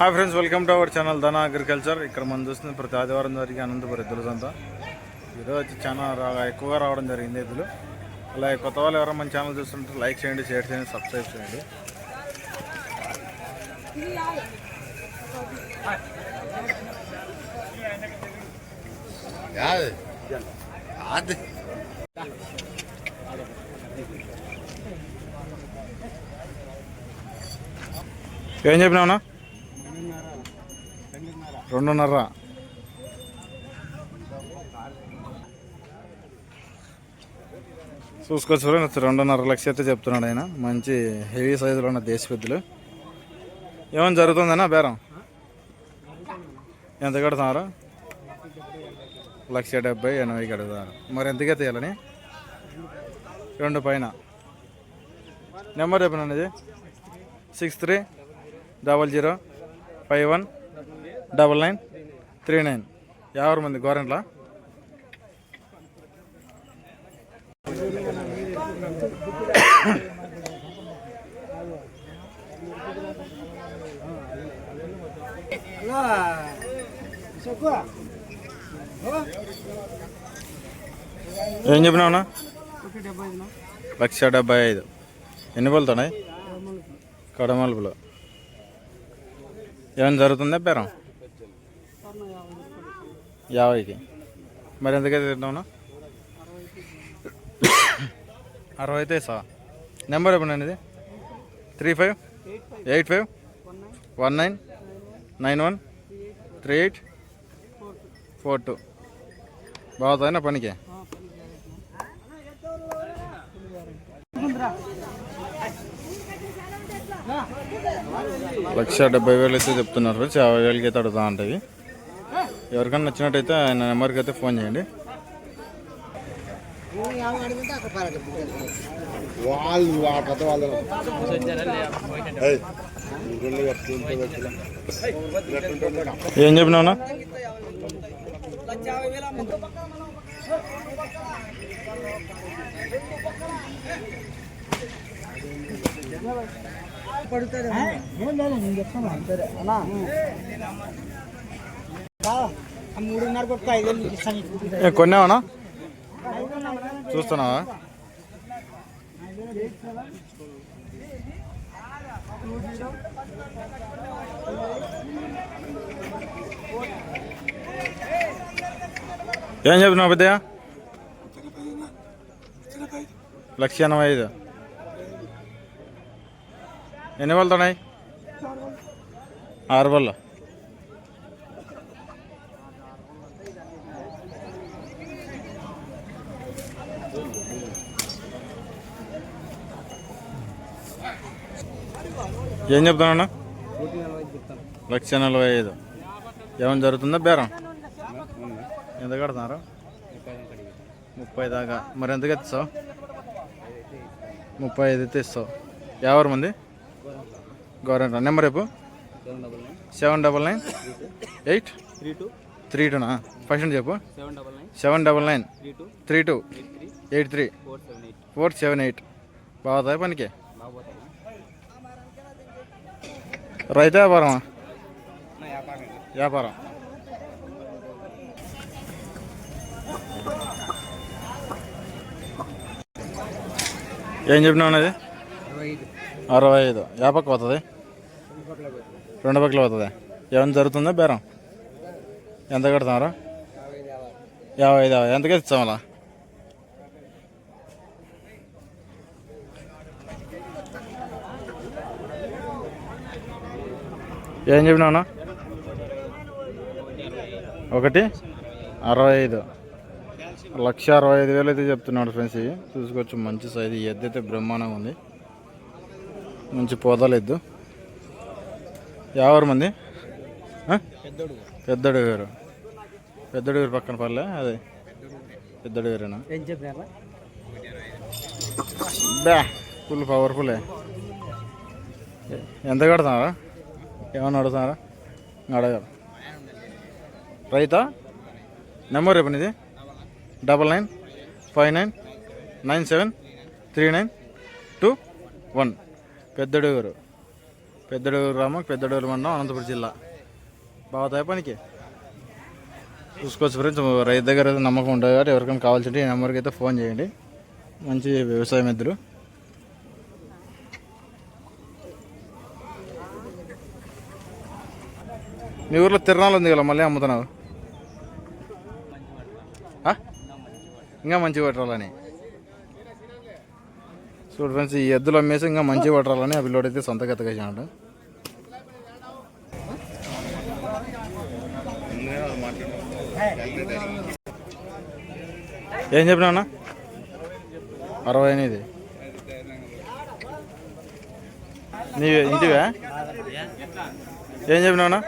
Hi friends welcome to our channel Dhana agriculture ఇక్కడ మనం చూస్తుంది ప్రతి ఆదివారం జరిగే అనంతపురం ఎద్దుల సంత. ఈరోజు వచ్చి చాలా ఎక్కువగా రావడం జరిగింది ఎద్దులు. అలాగే కొత్త వాళ్ళు ఎవరైనా మన ఛానల్ చూస్తుంటే లైక్ చేయండి షేర్ చేయండి సబ్స్క్రైబ్ చేయండి. అది ఏం చెప్పినావునా రెండున్నర. చూసుకోవచ్చు ఫ్రెండ్స్ రెండున్నర లక్ష అయితే చెప్తున్నాడు ఆయన. మంచి హెవీ సైజులో ఉన్న దేశ పెద్దలు. ఏమైనా జరుగుతుందన్నా బేరం? ఎంత కడుతున్నారు? లక్ష డెబ్బై ఎనభై అడుగుతారు మరి ఎంతగా తీయాలని? రెండు పైన. నెంబర్ చెప్పినండి ఇది. Six three double zero five one double nine three nine. యాభై మంది గవర్నమెంట్లా? ఏం చెప్పినావునా లక్ష డెబ్బై ఐదు. ఎన్ని పలుతున్నాయి కడమలుపులో. ఏమైనా జరుగుతుందా బేరం యాభైకి. మరి ఎందుకైతే తింటావునా అరవై అయితే సా నెంబర్ ఎప్పుడండి ఇది. Three five? Eight five? One nine? Nine one? Three eight? Four two. బాగుతుందా పనికి? లక్ష డెబ్బై వేలు అయితే చెప్తున్నారు యాభై వేలకి అయితే అడుగుతా ఉంటాయి ఎవరికైనా నచ్చినట్టయితే ఆయన నెంబర్కి అయితే ఫోన్ చేయండి. వాళ్ళు కొత్త వాళ్ళు. ఏం చెప్పినావునా మూడున్నర కొన్నావనా? చూస్తున్నావా? ఏం చెప్పినావు పెద్దయ్య? లక్ష ఎనభై ఐదు. ఎన్ని వాళ్ళు ఉన్నాయి ఆరు బళ్ళు ఏం చెప్తానన్నా లక్ష నలభై ఐదు. ఏమైనా జరుగుతుందా బేరం? ఎంత కడుతున్నారు? ముప్పై దాకా. మరి ఎంతకి ఇస్తావు ముప్పై ఐదు అయితే ఇస్తావు. ఎవరు మంది? గవర్నమెంట్? నెంబర్ రేపు seven double nine. Eight? Three two three టూనా? First చెప్పు. Seven double nine. Three two. Eight three. Four seven eight. బాగుతాయి పనికి? రైతు వ్యాపారమా? వ్యాపారం. ఏం చెప్పినావు అది అరవై ఐదు అరవై ఐదు పోతుంది? రెండు పక్కల పోతుంది. ఏమైనా జరుగుతుందా బేరం? ఎంత కడుతున్నారు? యాభై ఐదు యాభై. ఎంతకే ఇస్తాం అలా? ఏం చెప్పినావునా ఒకటి? అరవై ఐదు లక్ష అరవై ఐదు వేలు అయితే చెప్తున్నాడు ఫ్రెండ్స్ ఇవి చూసుకోవచ్చు మంచి సైజు. ఎద్దు అయితే బ్రహ్మాండంగా ఉంది. మంచి పోదలెద్దు ఎవరు మంది? ఆ? పెద్దోడు గారు పెద్దడు గారు పక్కన పర్లే అదే. పెద్దడు గారేనా బ్యా ఫుల్ పవర్ఫుల్. ఎంత కడుతున్నారా ఏమన్నా అడుగుతున్నారా? అడగారు. రైతా? నెంబర్ చెప్పండి ఇది. Double nine five nine nine seven three nine two one. పెద్దడు గారు పెద్దడూరు రామ పెద్దడూరు మండలం అనంతపురం జిల్లా. బాగుతాయి పనికి? చూసుకోవచ్చు ఫ్రెండ్స్ రైతు దగ్గర అయితే నమ్మకం ఉంటుంది కాబట్టి ఎవరికైనా కావాల్సింటే ఈ నెంబర్కి అయితే ఫోన్ చేయండి. మంచి వ్యవసాయం ఇద్దరు మీ ఊర్లో తిరణాలు ఉంది కదా మళ్ళీ అమ్ముతున్నావు? ఇంకా మంచి పట్టాలని. చూడు ఫ్రెండ్స్ ఈ ఎద్దులు అమ్మేసి ఇంకా మంచి పట్టాలని ఆ పిల్లోడైతే సొంత ఎత్తకేసినాడు ఏం చెప్పినా అన్న? అరవై ఎనిమిది. నీవే ఇంటివా? ఏం చెప్పినావు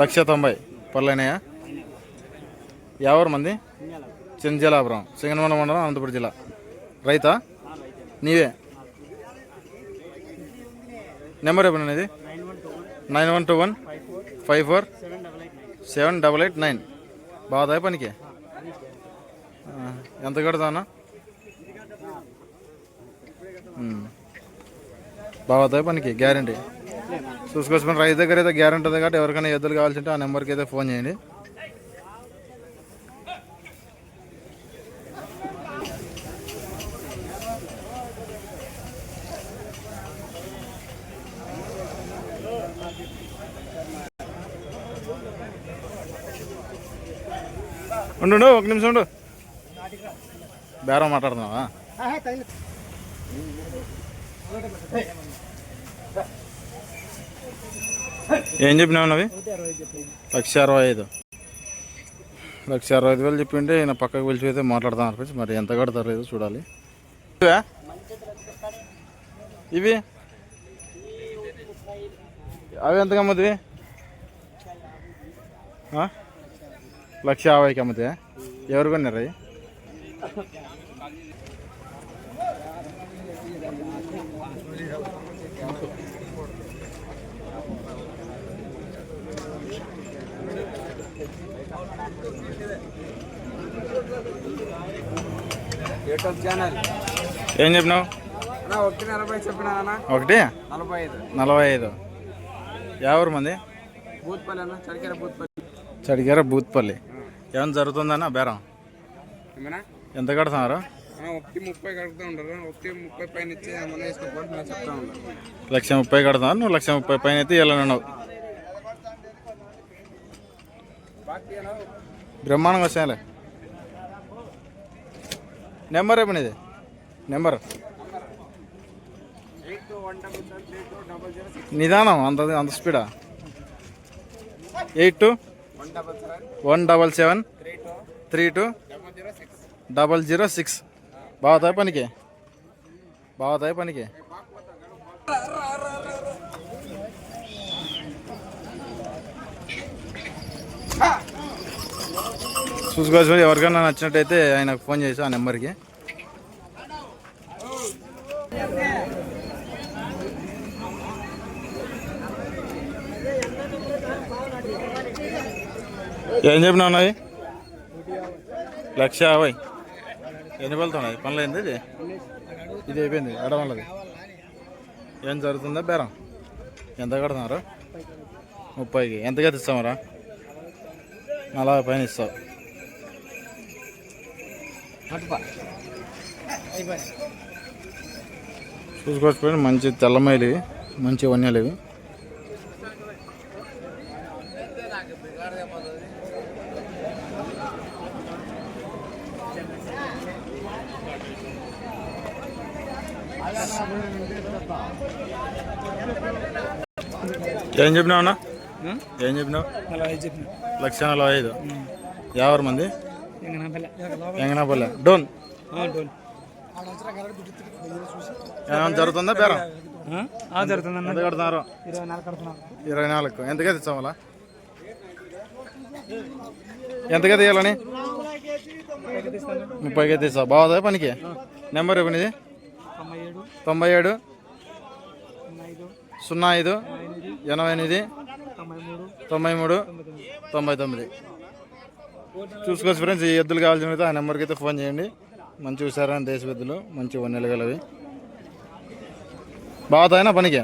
లక్ష తొంభై. పర్లేనాయా ఎవరు మంది? చింజలాపురం. సింగనమల మండలం అనంతపురం జిల్లా. రైతా? నీవే? నెంబర్ చెప్పండి ఇది nine one two one five four seven double eight nine. బాగా పనికి. ఎంత కడతానా అన్న? పనికి గ్యారంటీ. చూసుకోవచ్చు రైతు దగ్గర అయితే గ్యారంటీ ఉంది కాబట్టి ఎవరికైనా ఎద్దులు కావాల్సింటే ఆ నెంబర్కి అయితే ఫోన్ చేయండి. ఉండు ఉండు, ఒక నిమిషం ఉండు. బేరం మాట్లాడుతున్నావా? ఏం చెప్పినావు అవి లక్ష అరవై ఐదు. లక్ష అరవై ఐదు వేలు చెప్పింటే ఈయన పక్కకు పిలిచి అయితే మాట్లాడదాం అనిపించి మరి ఎంత కడతారు ఏదో చూడాలి. ఇవి? అవి ఎంతకు అమ్ముతుంది లక్ష యాభైకి అమ్ముతాయి? ఎవరు కొన్నారు అవి? ఏం చెప్పినావు? ఒకటి నలభై ఐదు ఎవరు మంది? బూత్పల్లి చడిగార బూత్పల్లి. ఏమైనా జరుగుతుందన్న బేరం? ఎంత ఒకటి ముప్పై ఉంటారు ఒకటి ముప్పై పైన చెప్తా లక్ష ముప్పై కడుతున్నారు. నువ్వు లక్ష ముప్పై పైన అయితే వెళ్ళనున్నావు బ్రహ్మాండంగా వచ్చాయిలే నెంబర్ ఏమని ఇది నెంబర్. నిదానం అంత అంత స్పీడా? Eight two? One double seven? Three two? Double zero six. Double zero six బాగుతాయి పనికి బాగుతాయి పనికి? చూసుకోవచ్చు. ఎవరికైనా నచ్చినట్టయితే ఆయనకు ఫోన్ చేసి ఆ నెంబర్కి. ఏం చెప్పినా ఉన్నాయి లక్ష యాభై. ఎన్ని వెళ్తున్నాయి పనులు అయింది ఇది? ఇది అయిపోయింది ఎడమల్లది ఏం జరుగుతుందా బేరం? ఎంత కడుతున్నారు? ముప్పైకి. ఎంతగా ఇస్తామరా నలభై పైన ఇస్తావు. చూసుకోవచ్చు మంచి తెల్లమైలు ఇవి మంచి వన్యాలు ఇవి. ఏం చెప్పినావు అన్న? ఏం చెప్పినావు? లక్ష నలభై ఐదు. యాభై మంది? ఎంగనపల్లి. డోన్. ఏమైనా జరుగుతుందా బేరం? జరుగుతుందన్న. ఎంత కడుతున్నారు? ఇరవై నాలుగు నాలుగు. ఎంతగా తెచ్చామలా? ఎంతగా తీయాలని? ముప్పైకి తీసా బాగుందా పనికి? నెంబర్ ఇవ్వనిది తొంభై ఏడు. సున్నా ఐదు. ఎనభై ఎనిమిది. తొంభై మూడు. తొంభై తొమ్మిది. చూసుకోవచ్చు ఫ్రెండ్స్ ఈ ఎద్దులు కావాల్సిన అయితే ఆ నెంబర్కి అయితే ఫోన్ చేయండి. మంచి చూసారని దేశ ఎద్దులు మంచి వన్నెలు గలవి. బాగుతాయినా పనికి?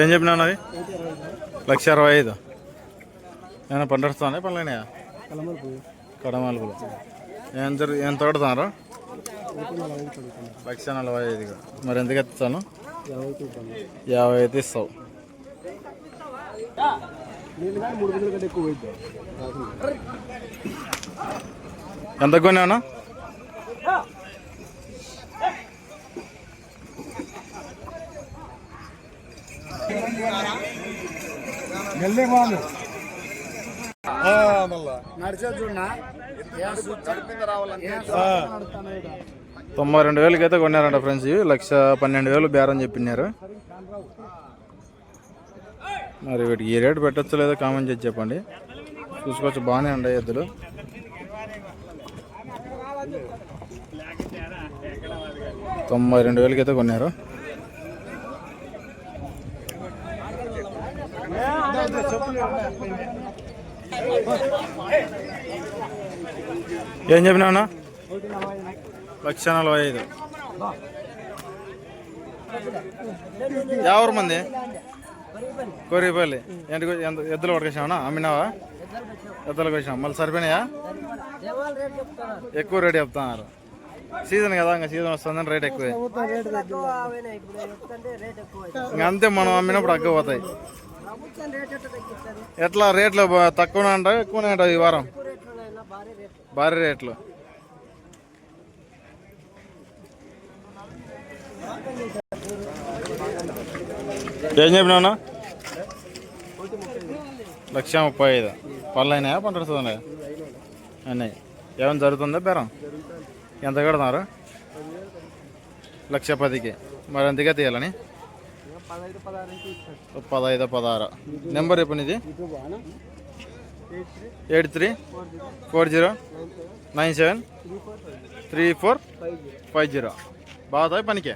ఏం చెప్పినా అది లక్ష అరవై ఐదు. ఏమైనా పండిస్తానే పనులైనాయా? కడమలుపులు. ఏం జరుగు ఎంత తోడుతున్నారు? లక్ష నలభై ఐదుగా మరి ఎందుకు ఎత్తాను యాభై అయితే ఇస్తావు. ఎంత కొన్నావునా తొంభై రెండు వేలకి అయితే కొన్నారంట ఫ్రెండ్స్ ఇవి. లక్ష పన్నెండు వేలు బేరం చెప్పినారు మరి వీటికి ఏ రేటు పెట్టచ్చు లేదో కామెంట్ చేసి చెప్పండి. చూసుకోవచ్చు బాగానే ఉన్నాయి ఎద్దులు. తొంభై రెండు వేలకి అయితే కొన్నారు. ఏం చెప్పినావునా లక్ష నలభై ఐదు. ఎవరు మంది? కోరిపల్లి ఎంత ఎంత ఎద్దులు పట్టుకొచ్చావనా అమ్మినావా? ఎద్దులకు వచ్చాం మళ్ళీ సరిపోయినాయా? ఎక్కువ రేట్ చెప్తున్నారు. సీజన్ కదా ఇంకా సీజన్ వస్తుందని రేట్ ఎక్కువ. ఇంకా అంతే మనం అమ్మినప్పుడు అగ్గ పోతాయి ఎట్లా రేట్లు తక్కువనే అంట ఎక్కువనే అంట ఈ వారం? భారీ రేట్లు. ఏం చెప్పినావునా లక్ష ముప్పై ఐదు. పళ్ళు అయినాయా? పండుతుందా అన్నాయి ఏమైనా జరుగుతుందా బేరం? ఎంత కడుతున్నారు? లక్ష పదికి. మరి ఎంతగా తీయాలని? పదహైదు పదహారు నెంబర్ చెప్పండి ఇది eight three. Four zero. Nine seven. Three four five zero. బాగుతాయి పనికి.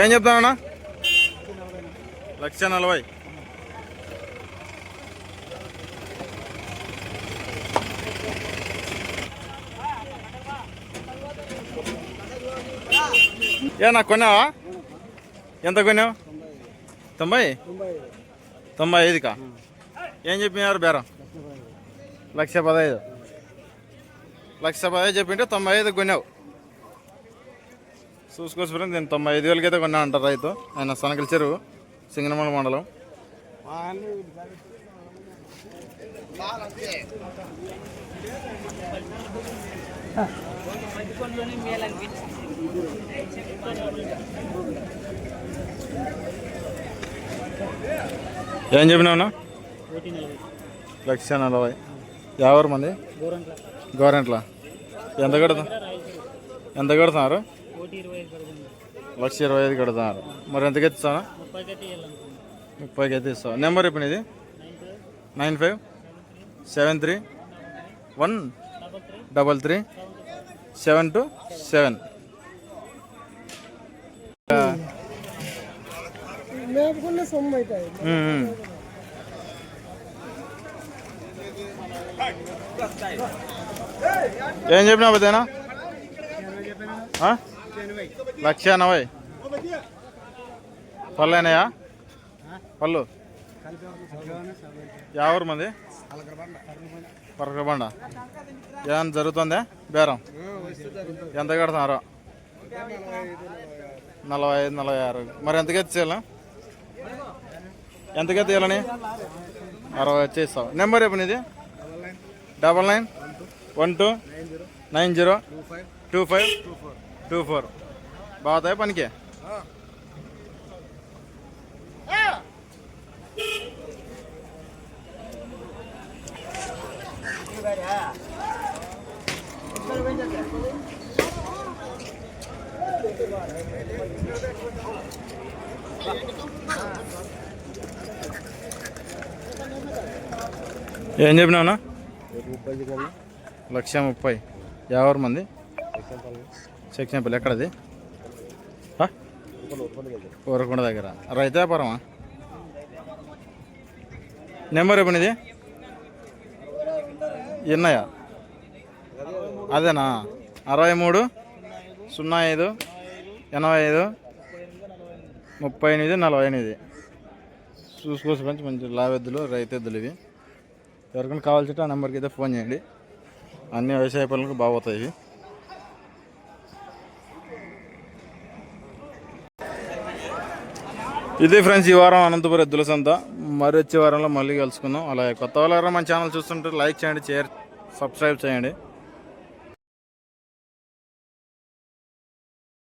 ఏం చెప్తానన్నా లక్ష నలభై. ఏ నాకు కొన్నావా ఎంత కొన్నావు తొంభై తొంభై ఐదుకా ఏం చెప్పినారు బేరం లక్ష పదహైదు లక్ష పదహైదు చెప్పింటే తొంభై ఐదు కొన్నావు చూసుకోవచ్చు ఫ్రెండ్ నేను తొంభై ఐదు వేలకి అయితే కొన్నా అంటారు రైతు ఆయన సనకల చెరువు సింగనమల మండలం ఏం చెప్పినావునా లక్ష నలభై. ఎవరు మంది? గవర్నమెంట్ల ఎంత కడతా? ఎంత కడుతున్నారు? లక్ష ఇరవై ఐదు కడుతున్నారు. మరి ఎంతకి ఎత్తిస్తాను ముప్పైకి అయితే ఇస్తావు? నెంబర్ ఇప్పుడు ఇది nine five. Seven three. One. Double three. Seven two. Seven. ఏం చెప్పినా పెద్దనా లక్ష ఎనభై. పళ్ళు అయినాయా? పళ్ళు? ఎవరు మంది? పరకబండ ఏమైనా జరుగుతుందా? బేరం? ఎంత కడుతున్నారు? నలభై ఐదు నలభై ఆరు. మరి ఎంతకి ఎత్తిసేయాలా ఎంతగా తీయాలని? అరవై వచ్చేస్తావు నెంబర్ చెప్పండి ఇది double nine. One two. Nine zero. Two five. Two four. బాగుతాయి పనికి? ఏం చెప్పినావునా? లక్ష ముప్పై. ఎవరు మంది? సెక్షన్పల్లి ఎక్కడది? ఆ? ఊరకొండ దగ్గర. రైతు వ్యాపారమా నెంబర్ ఇవ్వనిది ఇది అదేనా? అరవై మూడు సున్నా ఐదు ఎనభై ఐదు ముప్పై ఎనిమిది నలభై ఎనిమిది. చూసుకోవచ్చు మంచి మంచి లావెద్దులు రైతెద్దులు ఇవి. ఎవరికైనా కావాల్సింటే ఆ నెంబర్కి అయితే ఫోన్ చేయండి. అన్ని వ్యవసాయ పనులకు బాగుతాయి ఇవి. ఇది ఫ్రెండ్స్ ఈ వారం అనంతపురం ఎద్దుల సంత. మరి వచ్చే వారంలో మళ్ళీ కలుసుకుందాం. అలాగే కొత్త వాళ్ళ మన ఛానల్ చూస్తుంటే లైక్ చేయండి షేర్ సబ్స్క్రైబ్ చేయండి.